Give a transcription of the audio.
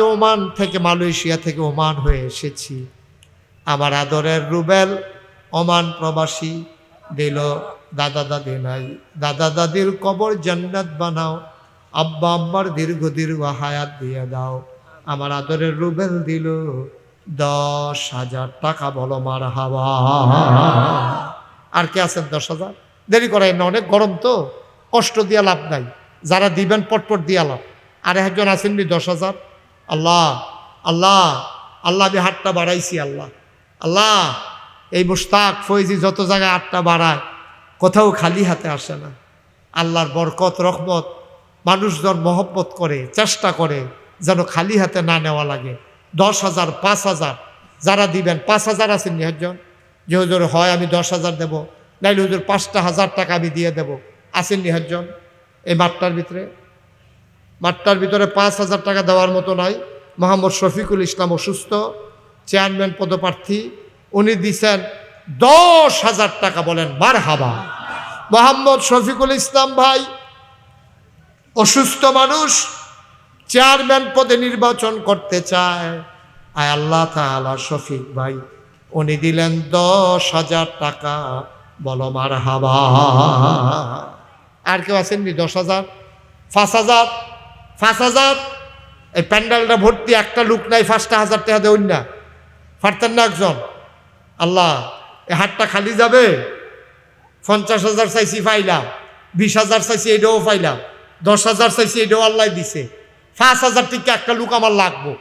Oman থেকে, Malaysia থেকে Oman হয়ে এসেছি। আমার আদরের রুবেল ওমান প্রবাসী দিল, দাদা, দাদি নাই। দাদা, দাদির কবর জান্নাত বানাও। আব্বা, আম্মার দীর্ঘ দীর্ঘ হায়াত দিয়ে দাও। আমার আদরের রুবেল দিল, দশ হাজার টাকা বলো মার হাওয়া। আর কে আছেন দশ হাজার? দেরি করাই না, অনেক গরম তো। কষ্ট দিয়া লাভ নাই। যারা দিবেন, পটপট দিয়া লাভ। আর একজন আসেননি দশ হাজার? আল্লাহ আল্লাহ আল্লাহ আমি হাতটা বাড়াইছি, আল্লাহ। আল্লাহ, এই মুস্তাক ফৈজি যত জায়গায় হাতটা বাড়ায়, কোথাও খালি হাতে আসে না। আল্লাহর বরকত, রহমত, মানুষজন মহব্বত করে, চেষ্টা করে যেন খালি হাতে না নেওয়া লাগে। দশ হাজার, পাঁচ হাজার, যারা দিবেন, পাঁচ হাজার আছেন একজন? যে হুজুর হয় আমি দশ হাজার দেবো, নাইলে হুজুর পাঁচটা হাজার টাকা আমি দিয়ে দেব। আছেন একজন এই মাঠটার ভিতরে? মাঠটার ভিতরে পাঁচ হাজার টাকা দেওয়ার মতো নাই। মোহাম্মদ শফিকুল ইসলাম অসুস্থ, চেয়ারম্যান পদপ্রার্থী। উনি দিছেন দশ হাজার টাকা, বলেন মার হাবা মোহাম্মদ শফিকুল ইসলাম ভাই, অসুস্থ মানুষ, চেয়ারম্যান পদে নির্বাচন করতে চায়। আয় আল্লাহ তাআলা শফিক ভাই, উনি দিলেন দশ হাজার টাকা, বলো মার হাবা আর কেউ আসেননি দশ হাজার? পাঁচ হাজার? পাঁচ হাজার, এই প্যান্ডেলটা ভর্তি, একটা লুক নাই, পাঁচটা হাজার টাকা দেউন না। পারতেন না একজন। আল্লাহ এ হাটটা খালি যাবে? পঞ্চাশ হাজার চাইছি পাইলাম, বিশ হাজার চাইছি এটাও পাইলাম, দশ হাজার চাইছি এটাও আল্লাহ দিছে। পাঁচ হাজার টিকা একটা লুক আমার লাগবো।